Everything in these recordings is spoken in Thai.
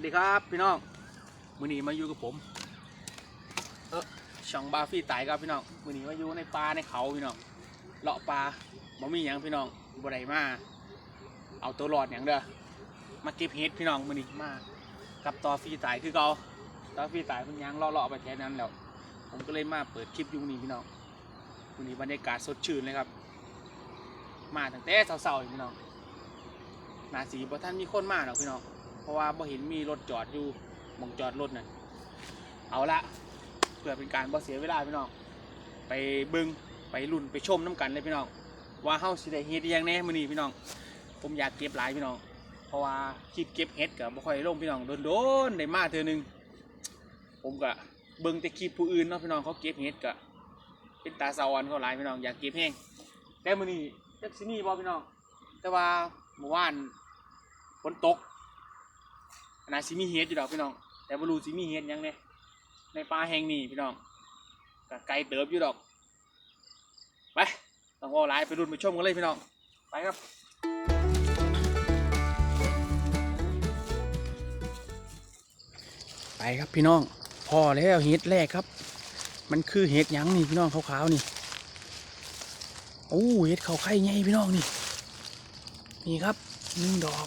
สดีครับพี่น้องมือนีมาอยู่กับผม เออช่องบาฟี่ตายครับพี่น้องมือนีมาอยู่ในป่าในเขาพี่น้องเลาะป่าบ่มีหยังพี่น้องบ่ได้มาเอาตัวรอดอย่างเด้อมาเก็บเห็ดพี่น้องมือนีมากับต่อฟี่ตายคือเก่าต่อฟี่ตายเพิ่นยังเลาะๆไปแค่นั้นแล้วผมก็เลยมาเปิดคลิปยู่มื้อนี้พี่น้องมือนีบรรยากาศสดชื่นเลยครับ มาตั้งแต่เช้าๆอยู่พี่น้องนาสีบ่ท่านมีคนมาหรอกพี่น้อง ราะว่าบ่เห็นมีรถจอดอยู่มองจอดรถนั่นเอาละเพื่อเป็นการบ่เสียเวลาพี่น้องไปเบึงไปลุ่นไปชมน้ำกันเลยพี่น้องว่าเฮาสิได้เฮ็ดอิหยังแน่มื้อนี้พี่น้อง ผมอยากเก็บหลายพี่น้อง เพราะว่าคลิปเก็บเฮ็ดก็บ่ค่อยลงพี่น้องโดนๆได้มาเทื่อนึง ผมก็เบิ่งแต่คลิปผู้อื่นเนาะพี่น้องเขาเก็บเฮ็ดก็เป็นตาสะออนเขาหลายพี่น้องอยากเก็บแฮงแต่มื้อนี้จักสิมีบ่พี่น้อง แต่ว่าเมื่อวานฝนตก นาซิมีเฮ็ดอยู่ดอกพี่น้อง แต่บรู้สิมีเฮ็ดยังเนี่ยในป่าแห่งนี้พี่น้องก็ไกลเติบอยู่ดอก ไปต้องว่าหลายไปรุ่นไปชมกันเลยพี่น้อง ไปครับไปครับพี่น้อง พอแล้วเฮ็ดแรกครับ มันคือเฮ็ดยังนี่พี่น้องขาวๆนี่โอ้เฮ็ดเขาไข่ไงพี่น้องนี่ นี่ครับหนึ่งดอก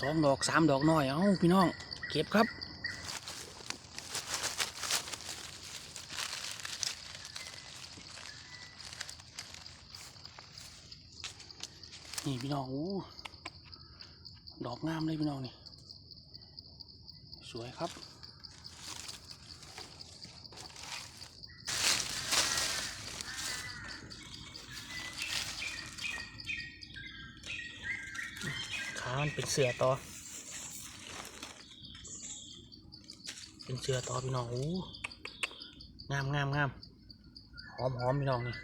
สองดอกสามดอกน้อยเอ้าพี่น้องเก็บครับนี่พี่น้องอู้ดอกงามเลยพี่น้องนี่ สวยครับ มันเป็นเสือต่อ เป็นเสือต่อพี่น้องโอ้งามงามงามหอมหอมพี่น้องนี่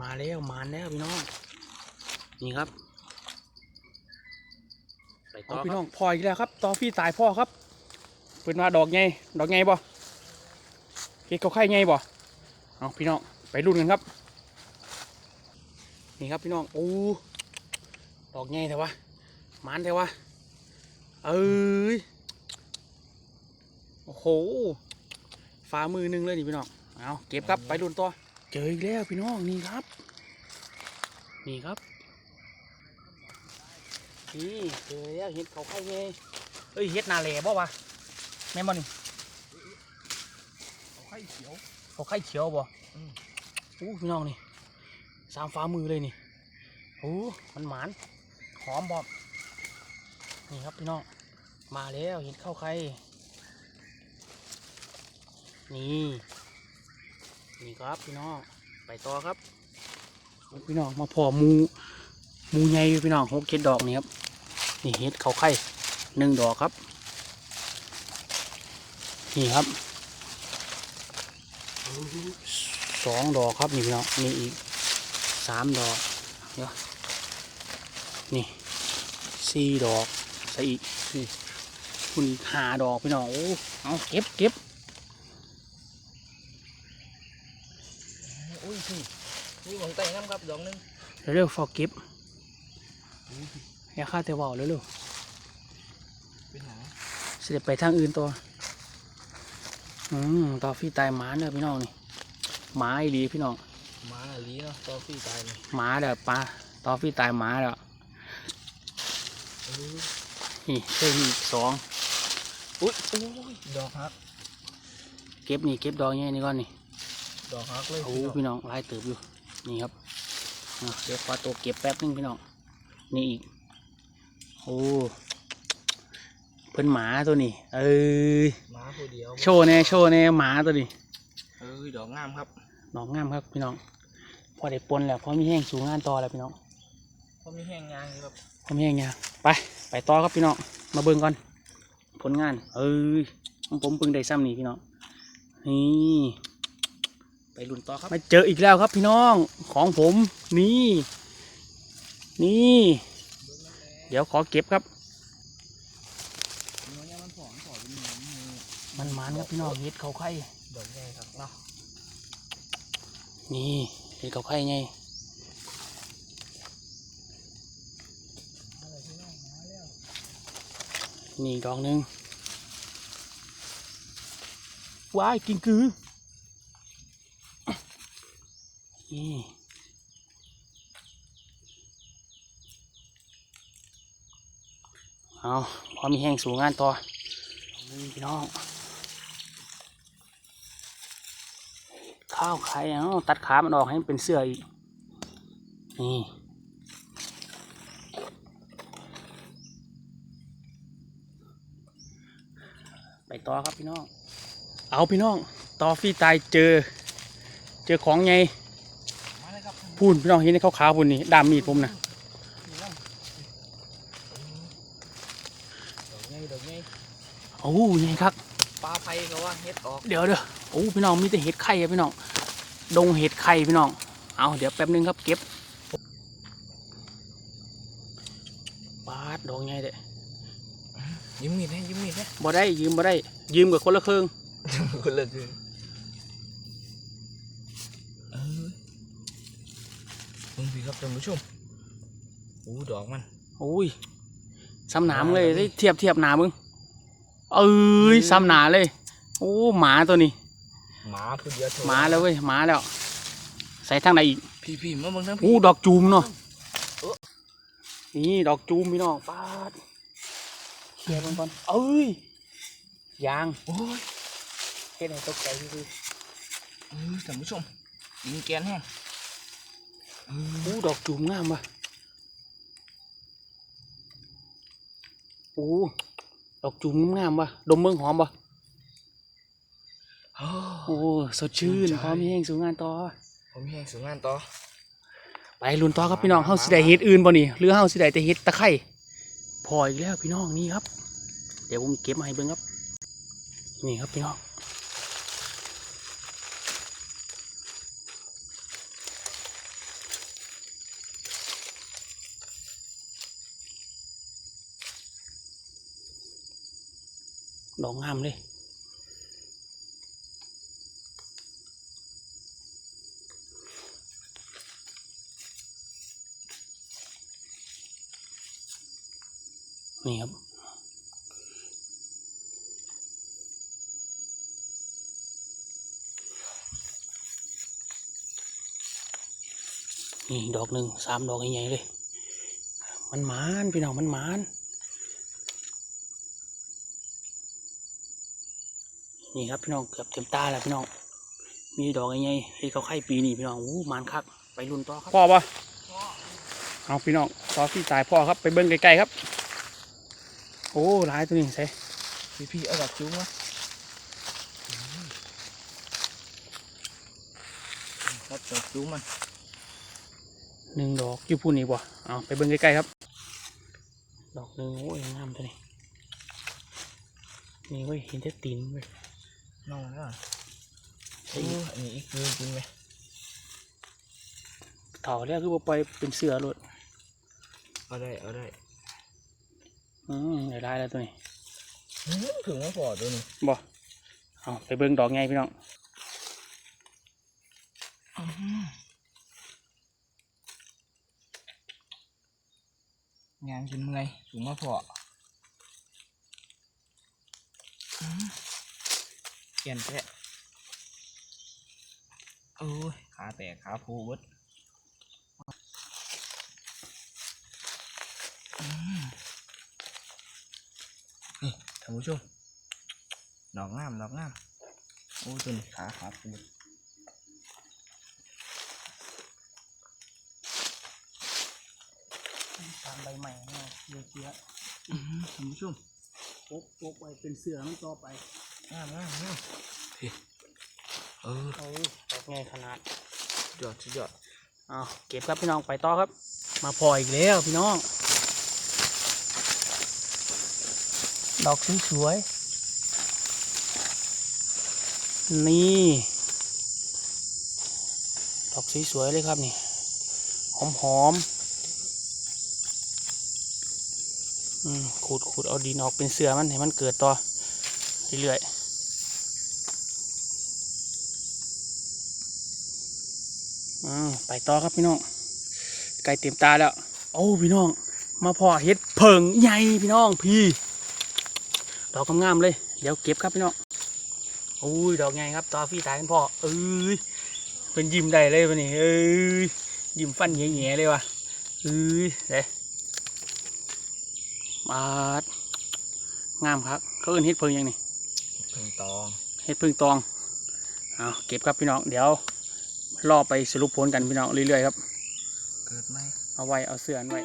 มาแล้วมาแล้วพี่น้อง นี่ครับไปต่อพี่น้องพออีกแล้วครับต่อพี่ตายพ่อครับเปิดมาดอกไงดอกไงบ่เก็ดเขาไข่ไงบ่เอาพี่น้อง ไปรุ่นกันครับ นี่ครับพี่น้องโอ้ดอกใหญ่แต่ว่ามันแต่ว่าเอ้ยโอ้โหฝ่ามือหนึงเลยนี่พี่น้องเอาเก็บครับไปรุ่นตัวเจออีกแล้วพี่น้องนี่ครับ นี่ครับนี่เจอแล้วเห็ดเขาไข่ไงเอ้ยเห็ดนาแหล่บ่วะแม่นบ่นี่ไข่เขียวเขาไข่เขียวบ่ อู้พี่น้องนี่สามฟ้ามือเลยนี่โอ้มันหมานหอมบอบนี่ครับพี่น้องมาแล้วเห็นข้าวไข่นี่นี่ครับพี่น้องไปต่อครับพี่น้องมาพอมูมูใหญ่อยู่พี่น้องหกเจ็ดดอกนี่ครับนี่เห็ดเข้าไข่หนึ่งดอกครับ นี่ครับ สองดอกครับนี่พี่น้องนี่อีกสามดอกเดี๋ยวนี่สี่ดอกใส่อีกนี่คุณอีกห้าดอกพี่น้องโอ้เอาเก็บเก็บอุ้ยพี่นี่ของแต่งน้ำครับดอกหนึงเร็วๆฟอกเก็บอย่าฆ่าแต่เว่าเร็วเป็นหางๆเสด็จไปทางอื่นตัว อืมต่อฟี่ตายหมาเนอะพี่น้องนี่ หมาอีหลีพี่น้องหมาหลีเนาะตอฟี่ตายนี่หมาเด้อปลาต่อฟี่ตายหมาเด้อเออนี่เส้นอีกสองอุ้ยโอ้ยดอกฮักเก็บนี่เก็บดอกใหญ่นี่ก่อนนี่ดอกฮักเลยโอ้พี่น้องพี่น้องลายเติบอยู่นี่ครับอะเดี๋ยวขอตัวเก็บแป๊บนึงพี่น้องนี่อีกโอ้เพิ่นหมาตัวนี้ เอ้ยหมาผู้เดียวโชว์แน่โชว์แน่หมาตัวนี้เอ้ยดอกงามครับ น้องงามครับพี่น้อง พอได้ปนแล้วพอมีแห้งสูงงานต่อแล้วพี่น้องเพราะมีแห้งงานอยู่ครับพอมีแห้งยางไป ไปต่อครับพี่น้อง มาเบิ่งก่อน ผลงาน เอ้ยของผมเพิ่งได้ซ้ำนี่พี่น้อง นี่ไปลุ้นต่อครับ มาเจออีกแล้วครับพี่น้อง ของผมนี่ นี่ เดี๋ยวขอเก็บครับเนื้อเนี่ยมันผอมผอมเป็นเหมือนมือมันมันครับพี่น้องเห็ดเขาไข่ดอกใหญ่ครับเนาะ นี่เป็นเขาไข่ไงนี่กองหนึ่งว้ายกินกือ นี่เอาพอมีแห้งสูงงานต่อพี่น้อง ข้าวไข่เอาตัดขามันออกให้มันเป็นเสื้ออีก นี่ไปต่อครับพี่น้อง เอาพี่น้อง ต่อฟรีตายเจอ เจอของไงพูนพี่น้องเห็นในขาวๆพูนนี่ดามมีดผมนะอกไงดอกไงโอ้ยไงครับ ปลาไผ่ก็ว่าเฮ็ดออกเดี๋ยวเดี๋ยวโอ้พี่น้องมีแต่เห็ดไข่อะพี่น้องดงเห็ดไข่พี่น้องเอาเดี๋ยวแป๊บนึงครับเก็บปาดดอกไงเด้ยิ้มมีดนะยิ้มมีดนะบ่ได้ยืมบ่ได้ ยืมกับคนละครึ่งคนละคือเออมึงพี่ครับท่านผู้ชมโอ้ดอกมันโอ้ยซ้ำหนามเลยได้เทียบเทียบหนามึง เอ้ยซ้ำหนาเลย โอ้ หมาตัวนี้ หมาพูดเดียวเท่หมาแล้วเว้ย หมาแล้ว ใส่ทางไหนอีก พี่พี่มาเบิ่งทั้งพี่ อู้ดอกจูมเนาะ นี่ดอกจูมพี่น้องปาดเคลียร์มันก่อนเอ้ย ยาง โอ้ยเฮ็ดให้ตกใจพี่เออท่านผู้ชมยิงแกนแห้งเอออู้ดอกจูมงามว่ะอู้ ดอกจูมงามว่ะดมเมืองหอมว่ะโอ้โอ้สดชื่นภูมิใจพร้อมมีแห้งสู่งานต่อผมแห้งสูงงานต่อไปลุ้นต่อครับพี่น้องเฮาสิได้เฮ็ดอื่นบ่นี่หรือเฮาสิได้แต่เฮ็ดตะไคร่พออีกแล้วพี่น้องนี่ครับ เดี๋ยวผมเก็บมาให้เบิ่งครับ นี่ครับพี่น้อง ดอกงามเลยนี่ครับ นี่ ดอกหนึ่งสามดอกใหญ่ๆเลย มันหมาน พี่น้องมันหมาน นี่ครับพี่น้องเกือบเต็มตาแล้วพี่น้อง มีดอกใหญ่ๆเฮ็ดเขาไข่ปีนี่พี่น้องอู้หมานคักไปรุ่นต่อครับพ่อปะเอาพี่น้องต่อที่ตายพ่อครับไปเบิ้งไกลๆครับ โอ้หลายตัวนี้ใส่พี่พี่เอาดอกจุ้งมาครับดอกจุ้งมันหนึ่งดอกอยู่พูนี่บ่เอาไปเบิ้งใกล้ๆครับ ดอกหนึ่งโอ้ยงามตัวนี้นี่เว้ยเห็นแต่ตีนเว้ย น้องแล้วโอ้อันนี้อีกคือจริงไหมเถาแล้วคือว่าปล่อยเป็นเสือเลยเอาได้เอาได้อืมได้ได้แล้วตัวนี้อื้อถึงว่าพอตัวนี้บ่เอาไปเบิ่งดอกไงพี่น้องงานกินเมื่อยถึงว่าพออื้อ เปลี่ยนแท้โอ้ยขาแตกขาพูดนี่ท่านผู้ชมดอกงามดอกงามโอ้ยตัวนี้ขาขาพูดตามใบใหม่เนาะเยอะเยะท่านผู้ชมปกปกไว้เป็นเสือมันต่อไป งามงามงามพี่เออเอาดอกไงขนาดสุดยอดสุดยอดเอาเก็บครับพี่น้องไปต่อครับ มาพออีกแล้วพี่น้อง ดอกสวยๆนี่ ดอกสวยๆเลยครับนี่ หอมๆอืมขูดขูดเอาดินออกเป็นเสือมันให้มันเกิดต่อ เรื่อยๆไปต่อครับพี่น้องไก่เต็มตาแล้วโอ้พี่น้อง มาพอเห็ดเผิงใหญ่พี่น้องพี่ดอกงามๆเลย เดี๋ยวเก็บครับพี่น้องโอ้ยดอกไงครับตอฟี่ตายกันพ่อเอ้ยเป็นยิ้มได้เลยวันนี้เอ้ยยิ้มฟันแง่ๆเลยว่ะเอ้ยเด้มาดงามครับเขาเอิ้นเฮ็ดเพิงยังนี่ พิ่งตองเฮ็ดเพิงตองเอาเก็บครับพี่น้องเดี๋ยวรอไปสรุปผลกันพี่น้องเรื่อยๆครับ เกิดไหมเอาไว้เอาเสื้ออันไว้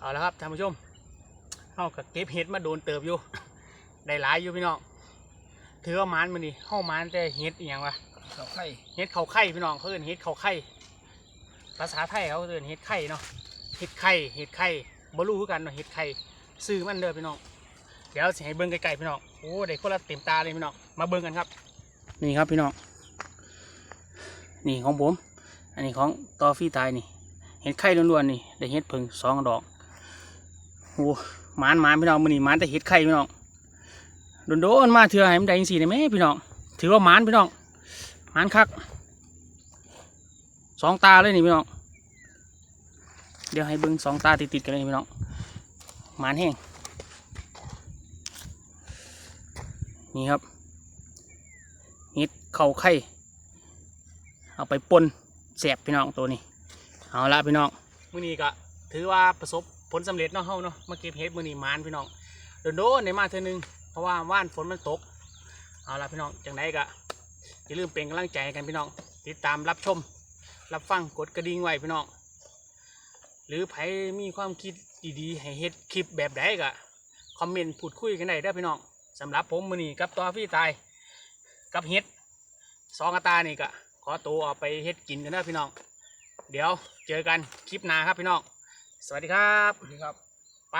เอาละครับท่านผู้ชมเอากับเก็บเห็ดมาโดนเติบอยู่ ได้หลายอยู่พี่น้องถือว่ามันมันนี่เข้ามันแต่เห็ดอหย่างวะ เขาไข่เห็ดเขาไข่พี่น้องเขาเอิ้นเห็ดเขาไข่ภาษาไทยเขาเอิ้นเห็ดไข่เนาะเห็ดไข่เห็ดไข่บรู้คือกันเนาะเห็ดไข่ซื้อมันเด้อพี่น้อง เดี๋ยวสิให้เบิ่งไกลๆพี่น้องโอ้ได้คนละเต็มตาเลยพี่น้องมาเบิ่งกันครับ นี่ครับพี่น้องนี่ของผม อันนี้ของตอฟี่ตายนี่ เห็ดไข่ล้วนๆนี่ได้เห็ดเพิ่งสองดอกโอ้หมานหมานพี่น้องมันนี่หมานแต่เห็ดไข่พี่น้องโดนๆมาเถื่อให้มันได้ยังสี่ได้ไหมพี่น้องถือว่าหมานพี่น้อง หมานคักสองตาเลยนี่พี่น้อง เดี๋ยวให้เบิ้งสองตาติดๆกันเลยพี่น้องหมานแห้งนี่ครับเห็ดเข่าไข่เอาไปปนแสบพี่น้องตัวนี้ เอาละพี่น้องมื้อนี้ก็ถือว่าประสบผลสำเร็จเนาะเฮาเนาะมาเก็บเห็ดมื้อนี้หมานพี่น้องโดนๆในมาเทื่อนึงเพราะว่าว่านฝนมันตก เอาละพี่น้องจังไดก็ อย่าลืมเป็นกำลังใจให้กันพี่น้อง ติดตามรับชม รับฟังกดกระดิ่งไว้พี่น้อง หรือใครมีความคิดดีๆ ให้เฮ็ดคลิปแบบใดก็คอมเมนต์พูดคุยกันได้เด้อพี่น้องสำหรับผมมื้อนี้กับตัวพี่ตายกับเฮ็ดสองกระตานี่ก็ขอตัวออกไปเฮ็ดกินกันเด้อพี่น้อง เดี๋ยวเจอกันคลิปหน้าครับพี่น้อง สวัสดีครับ สวัสดีครับ ไป